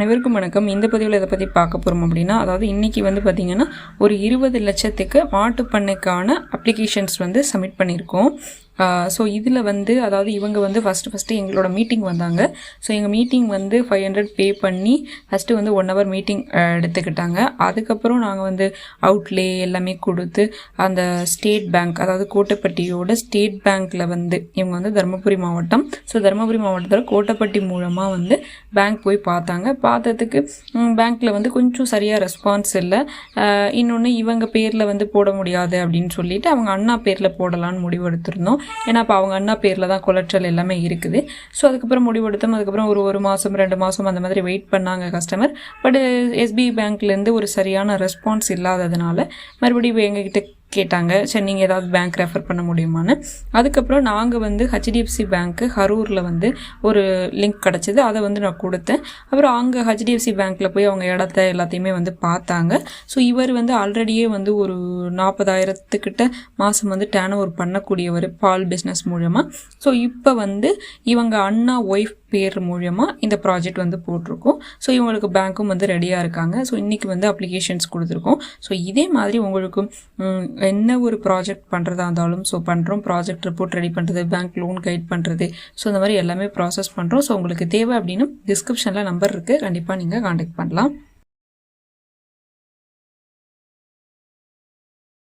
அனைவருக்கும் வணக்கம். இந்த பதிவில் இதை பற்றி பார்க்க போகிறோம் அப்படின்னா அதாவது இன்றைக்கி வந்து பார்த்திங்கன்னா ஒரு இருபது லட்சத்துக்கு மாட்டுப்பண்ணைக்கான அப்ளிகேஷன்ஸ் வந்து சப்மிட் பண்ணியிருக்கோம். ஸோ இதில் வந்து அதாவது இவங்க வந்து ஃபஸ்ட்டு ஃபஸ்ட்டு எங்களோட மீட்டிங் வந்தாங்க. ஸோ எங்கள் மீட்டிங் வந்து ஃபைவ் ஹண்ட்ரட் பே பண்ணி ஃபஸ்ட்டு வந்து ஒன் ஹவர் மீட்டிங் எடுத்துக்கிட்டாங்க. அதுக்கப்புறம் நாங்கள் வந்து அவுட்லே எல்லாமே கொடுத்து அந்த ஸ்டேட் பேங்க் அதாவது கோட்டப்பட்டியோட ஸ்டேட் பேங்க்கில் வந்து இவங்க வந்து தருமபுரி மாவட்டம். ஸோ தருமபுரி மாவட்டத்தில் கோட்டப்பட்டி மூலமாக வந்து பேங்க் போய் பார்த்தாங்க. பார்த்ததுக்கு பேங்க்கில் வந்து கொஞ்சம் சரியாக ரெஸ்பான்ஸ் இல்லை. இன்னொன்று இவங்க பேரில் வந்து போட முடியாது அப்படின்னு சொல்லிட்டு அவங்க அண்ணா பேரில் போடலான்னு முடிவெடுத்திருந்தோம். ஏன்னா அப்போ அவங்க அண்ணா பேரில் தான் கொலட்ரல் எல்லாமே இருக்குது. ஸோ அதுக்கப்புறம் முடிவெடுத்தோம். அதுக்கப்புறம் ஒரு ஒரு மாதம் ரெண்டு மாதம் அந்த மாதிரி வெயிட் பண்ணாங்க கஸ்டமர் பட் எஸ்பிஐ பேங்க்லேருந்து ஒரு சரியான ரெஸ்பான்ஸ் இல்லாததுனால மறுபடியும் எங்ககிட்ட கேட்டாங்க. சரி நீங்கள் ஏதாவது பேங்க் ரெஃபர் பண்ண முடியுமான்னு. அதுக்கப்புறம் நாங்கள் வந்து ஹெச்டிஎஃப்சி பேங்க்கு கரூரில் வந்து ஒரு லிங்க் கிடச்சிது. அதை வந்து நான் கொடுத்தேன். அப்புறம் அங்கே ஹெச்டிஎஃப்சி பேங்க்கில் போய் அவங்க இடத்த எல்லாத்தையுமே வந்து பார்த்தாங்க. ஸோ இவர் வந்து ஆல்ரெடியே வந்து ஒரு நாற்பதாயிரத்துக்கிட்ட மாதம் வந்து டேன் ஓவர் பண்ணக்கூடியவர் பால் பிஸ்னஸ் மூலமாக ஸோ இப்போ வந்து இவங்க அண்ணா ஒய்ஃப் பேர் மூலியமாக இந்த ப்ராஜெக்ட் வந்து போட்டிருக்கோம். ஸோ இவங்களுக்கு பேங்க்கும் வந்து ரெடியாக இருக்காங்க. ஸோ இன்றைக்கி வந்து அப்ளிகேஷன்ஸ் கொடுத்துருக்கோம். ஸோ இதே மாதிரி உங்களுக்கும் என்ன ஒரு ப்ராஜெக்ட் பண்ணுறதா இருந்தாலும் ஸோ பண்ணுறோம் ப்ராஜெக்ட் ரிப்போர்ட் ரெடி பண்ணுறது பேங்க் லோன் கைட் பண்ணுறது ஸோ இந்த மாதிரி எல்லாமே ப்ராசஸ் பண்ணுறோம் ஸோ உங்களுக்கு தேவை அப்படின்னு டிஸ்கிரிப்ஷனில் நம்பர் இருக்குது கண்டிப்பாக நீங்கள் காண்டாக்ட் பண்ணலாம்.